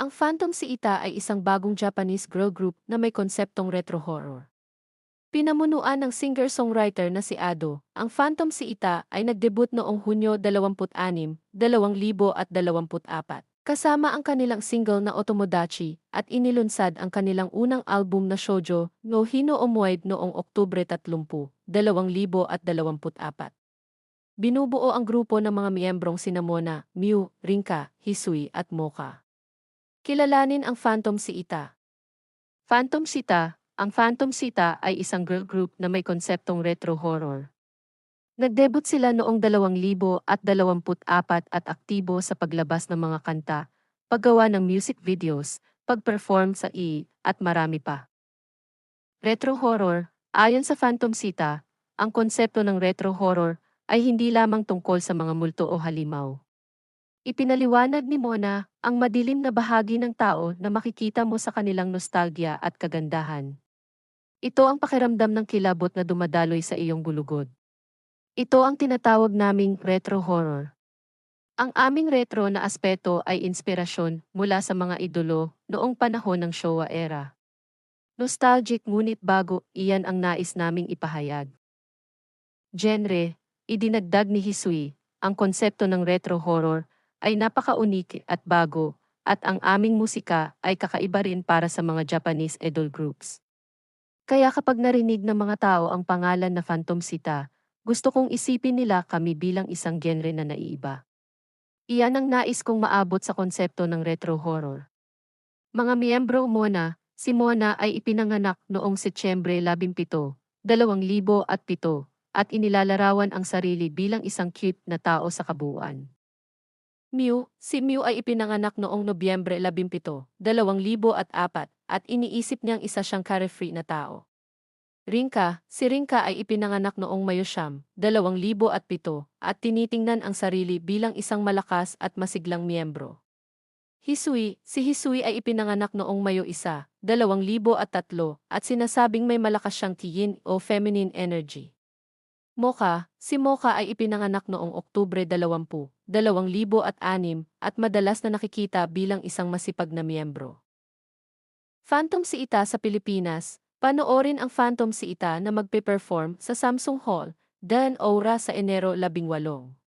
Ang Phantom si Ita ay isang bagong Japanese girl group na may konseptong retro horror. Pinamunuan ng singer-songwriter na si Ado, ang Phantom si Ita ay nagdebut noong Hunyo 26, 2024, kasama ang kanilang single na Otomodachi at inilunsad ang kanilang unang album na shoujo no Hino Omoid noong Oktubre 30, 2024. Binubuo ang grupo ng mga miyembrong sina Mona, Miu, Rinka, Hisui at Mocha. Kilalanin ang Phantom si Ita. Phantom Sita, ang Phantom Sita ay isang girl group na may konseptong retro horror. Nagdebut sila noong 2024 at aktibo sa paglabas ng mga kanta, paggawa ng music videos, pag-perform sa E, at marami pa. Retro horror, ayon sa Phantom Sita, ang konsepto ng retro horror ay hindi lamang tungkol sa mga multo o halimaw. Ipinaliwanag ni Mona ang madilim na bahagi ng tao na makikita mo sa kanilang nostalgia at kagandahan. Ito ang pakiramdam ng kilabot na dumadaloy sa iyong gulugod. Ito ang tinatawag naming retro horror. Ang aming retro na aspeto ay inspirasyon mula sa mga idolo noong panahon ng Showa era. Nostalgic ngunit bago, iyan ang nais naming ipahayag. Genre, idinagdag ni Hisui, ang konsepto ng retro horror ay napaka-unik at bago, at ang aming musika ay kakaiba rin para sa mga Japanese idol groups. Kaya kapag narinig ng mga tao ang pangalan na Phantom Sita, gusto kong isipin nila kami bilang isang genre na naiiba. Iyan ang nais kong maabot sa konsepto ng retro horror. Mga miyembro Mona, si Mona ay ipinanganak noong Setyembre 17, 2007 at inilalarawan ang sarili bilang isang cute na tao sa kabuuan. Mew, si Mew ay ipinanganak noong Nobyembre 17, 2004 at iniisip niyang isa siyang carefree na tao. Rinka, si Rinka ay ipinanganak noong Mayo Siyam, 2007 at tinitingnan ang sarili bilang isang malakas at masiglang miyembro. Hisui, si Hisui ay ipinanganak noong Mayo 1, 2003 at sinasabing may malakas siyang yin o feminine energy. Mocha, si Mocha ay ipinanganak noong Oktubre 20, 2006 at madalas na nakikita bilang isang masipag na miyembro. Phantom si Ita sa Pilipinas, panoorin ang Phantom si Ita na magpe-perform sa Samsung Hall, Dan Aura sa Enero 18.